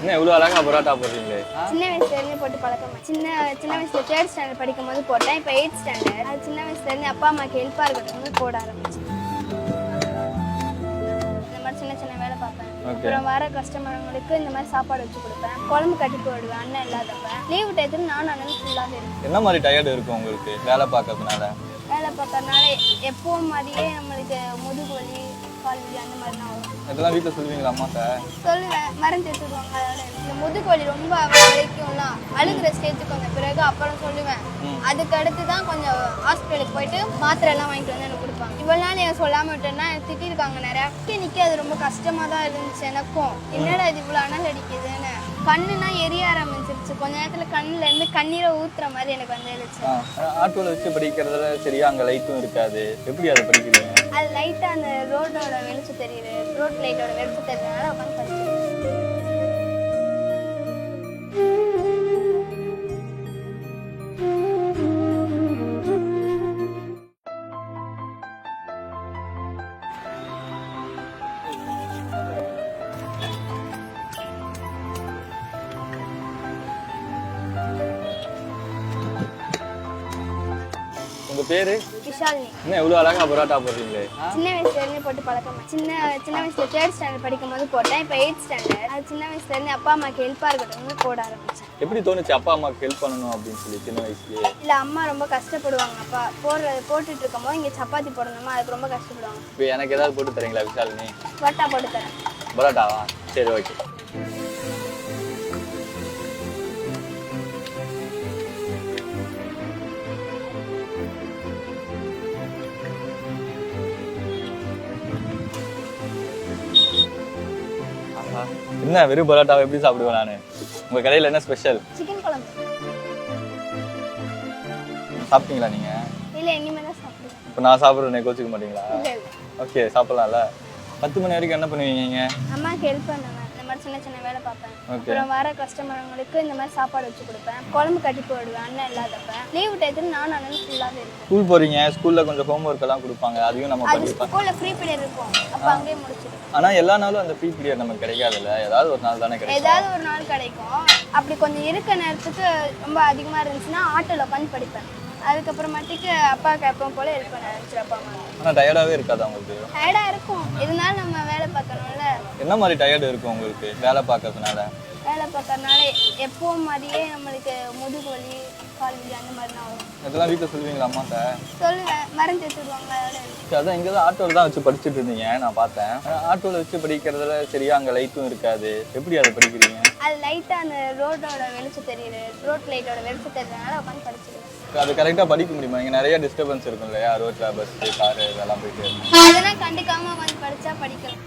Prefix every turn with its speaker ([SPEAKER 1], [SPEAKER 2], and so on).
[SPEAKER 1] என்ன இவ்வளோ அழகா பரோட்டா போடுறீங்களே?
[SPEAKER 2] சின்ன வயசுல இருந்து போட்டு பழக்கம் சின்ன சின்ன வயசுல தேர்ட் ஸ்டாண்டர்ட் படிக்கும் போது போட்டேன். இப்போ எயிட் ஸ்டாண்டர்ட் அது சின்ன வயசுல இருந்து அப்பா அம்மாக்கு ஹெல்ப்பா இருக்கட்டும் போட ஆரம்பிச்சேன் இந்த மாதிரி சின்ன சின்ன வேலை பார்ப்பேன். அப்புறம் வர கஸ்டமர்களுக்கு இந்த மாதிரி சாப்பாடு வச்சு கொடுப்பேன். குழம்பு கட்டி போடுவேன் அண்ணன் இல்லாதப்ப. லீவு டயத்துல நானும் அண்ணன் ஃபுல்லாக இருப்பேன்.
[SPEAKER 1] என்ன மாதிரி டயர்டு இருக்கும் உங்களுக்கு? வேலை பார்க்கறதுனால?
[SPEAKER 2] வேலை பார்க்கறதுனால எப்பவும் மாதிரியே நம்மளுக்கு முதுகு வலி கால் வலி அந்த மாதிரி தான் வரும்.
[SPEAKER 1] இதெல்லாம் வீட்டில் சொல்லுவீங்களா அம்மாட்ட?
[SPEAKER 2] சொல்லுவேன். மருந்து எடுத்துக்குவாங்க அதோட இந்த முதுகு ரொம்ப வலிக்கும்லாம் அழுகிற ஸ்டேஜுக்கு வந்த பிறகு அப்புறம் சொல்லுவேன். அதுக்கு அடுத்து தான் கொஞ்சம் ஹாஸ்பிட்டலுக்கு போயிட்டு மாத்திரை எல்லாம் வாங்கிட்டு வந்து எனக்கு கொடுப்பாங்க. இவ்வளோ நாள் என் சொல்லாம விட்டேன்னா எனக்கு திட்டிருக்காங்க நிறையா. நிற்க அது ரொம்ப கஷ்டமா தான் இருந்துச்சு எனக்கும். என்னடா இது இவ்வளோ அனல் அடிக்குதுன்னு. கண்ணுனா எரிய ஆரம்பிச்சிருச்சு. கொஞ்ச நேரத்துல கண்ணுல இருந்து கண்ணீரை ஊத்துற மாதிரி எனக்கு வந்துருச்சு.
[SPEAKER 1] ஆட்டோவில் வச்சு படிக்கிறதுல சரியா அங்கே லைட்டும் இருக்காது. எப்படி அதை படிக்கிறீங்க?
[SPEAKER 2] அது லைட்டாக அந்த ரோடோட வெளிச்சம் தெரியுது. ரோட் லைட்டோட வெளிச்சம் தெரிஞ்சதுனால உட்காந்து படிச்சிருக்கேன்
[SPEAKER 1] உங்க பேரு?
[SPEAKER 2] விஷாலினி.
[SPEAKER 1] என்ன அழகா பரோட்டா போடுறீங்களே?
[SPEAKER 2] சின்ன வயசுல இருந்து போட்டு பழக்கம் சின்ன சின்ன வயசுல தேர்ட் ஸ்டாண்டர்ட் படிக்கும் போது போட்டேன் இப்போ எயிட் ஸ்டாண்டர்ட் அது சின்ன வயசுல இருந்து அப்பா அம்மாக்கு ஹெல்ப்பா இருக்கட்டும் போட ஆரம்பிச்சேன்.
[SPEAKER 1] எப்படி தோணுச்சு அப்பா அம்மாவுக்கு ஹெல்ப் பண்ணணும் அப்படின்னு சொல்லி சின்ன வயசுலயே?
[SPEAKER 2] இல்ல அம்மா ரொம்ப கஷ்டப்படுவாங்க. அப்பா போடுற போட்டுட்டு இருக்கும்போது இங்க சப்பாத்தி போடணுமா? அதுக்கு ரொம்ப கஷ்டப்படுவாங்க.
[SPEAKER 1] இப்போ எனக்கு ஏதாவது போட்டு தரீங்களா விஷாலினி?
[SPEAKER 2] பட்டா போட்டு தரேன்.
[SPEAKER 1] பரோட்டாவா? சரி ஓகே என்ன வெறும் பரோட்டாவை எப்படி சாப்பிடுவேன் நான்? உங்க கடையில் என்ன ஸ்பெஷல்
[SPEAKER 2] சிக்கன் குழம்பு.
[SPEAKER 1] சாப்பிட்டீங்களா நீங்க?
[SPEAKER 2] இல்ல இனிமே தான் சாப்பிடுவேன்.
[SPEAKER 1] இப்போ நான் சாப்பிட்றேன் கோச்சிக்க மாட்டீங்களா? ஓகே சாப்பிடலாம்ல. பத்து மணி வரைக்கும் என்ன பண்ணுவீங்க நீங்க?
[SPEAKER 2] அம்மாக்கு ஹெல்ப் பண்ணுவேன். இந்த மாதிரி சின்ன சின்ன வேலை பார்ப்பேன். அப்புறம் வர கஸ்டமர்களுக்கு இந்த மாதிரி சாப்பாடு வச்சு கொடுப்பேன். குழம்பு கட்டி போடுவேன் அண்ணன் இல்லாதப்ப லீவு டயத்துல நானும் அண்ணன் ஃபுல்லாகவே இருப்பேன்
[SPEAKER 1] ஸ்கூல் போறீங்க ஸ்கூல்ல கொஞ்சம் ஹோம்ஒர்க் எல்லாம் கொடுப்பாங்க அதையும் நம்ம
[SPEAKER 2] அது ஸ்கூல்ல ஃப்ரீ பீரியட் இருக்கும்.
[SPEAKER 1] ஆனா எல்லா நாளும் அந்த ஃப்ரீ பீரியட் நமக்கு கிடைக்காதுல்ல? ஏதாவது ஒரு நாள் தானே கிடைக்கும்.
[SPEAKER 2] ஏதாவது ஒரு நாள் கிடைக்கும். அப்படி கொஞ்சம் இருக்க நேரத்துக்கு ரொம்ப அதிகமா இருந்துச்சுன்னா ஆட்டோல உட்காந்து படிப்பேன். அதுக்கப்புறமாட்டிக்கு அப்பாவுக்கு எப்பவும் போல ஹெல்ப் பண்ண ஆரம்பிச்சிடும் அப்பா அம்மா.
[SPEAKER 1] ஆனா டயர்டாவே இருக்காது உங்களுக்கு?
[SPEAKER 2] டயர்டா இருக்கும். இருந்தாலும் நம்ம வேலை பார்க்கணும்ல.
[SPEAKER 1] என்ன மாதிரி டயர்டு இருக்கும் உங்களுக்கு வேலை பார்க்கறதுனால?
[SPEAKER 2] வேலை பார்க்கறதுனால எப்பவும் மாதிரியே நம்மளுக்கு முதுகு வலி கால் வலி அந்த மாதிரி தான் வரும்.
[SPEAKER 1] இதெல்லாம் வீட்டில் சொல்லுவீங்களா அம்மாட்ட?
[SPEAKER 2] சொல்லுவேன். மருந்து அதோட
[SPEAKER 1] சரி, அதான் இங்கே தான் ஆட்டோவில் தான் வச்சு படிச்சுட்டு இருந்தீங்க நான் பார்த்தேன். ஆட்டோவில் வச்சு படிக்கிறதுல சரியா அங்கே லைட்டும் இருக்காது. எப்படி அதை படிக்கிறீங்க?
[SPEAKER 2] அது லைட்டா அந்த ரோடோட வெளிச்சம் தெரியுது. ரோட் லைட்டோட வெளிச்சம் தெரிஞ்சதுனால உட்காந்து படிச்சிருவேன்
[SPEAKER 1] அது கரெக்டாக படிக்க முடியுமா? இங்கே நிறைய டிஸ்டர்பன்ஸ் இருக்கும் இல்லையா? ரோட்டில் பஸ்ஸு காரு இதெல்லாம் போயிட்டு
[SPEAKER 2] அதெல்லாம் கண்டுக்காம உட்காந்து படிச்சா படிக்கலாம்.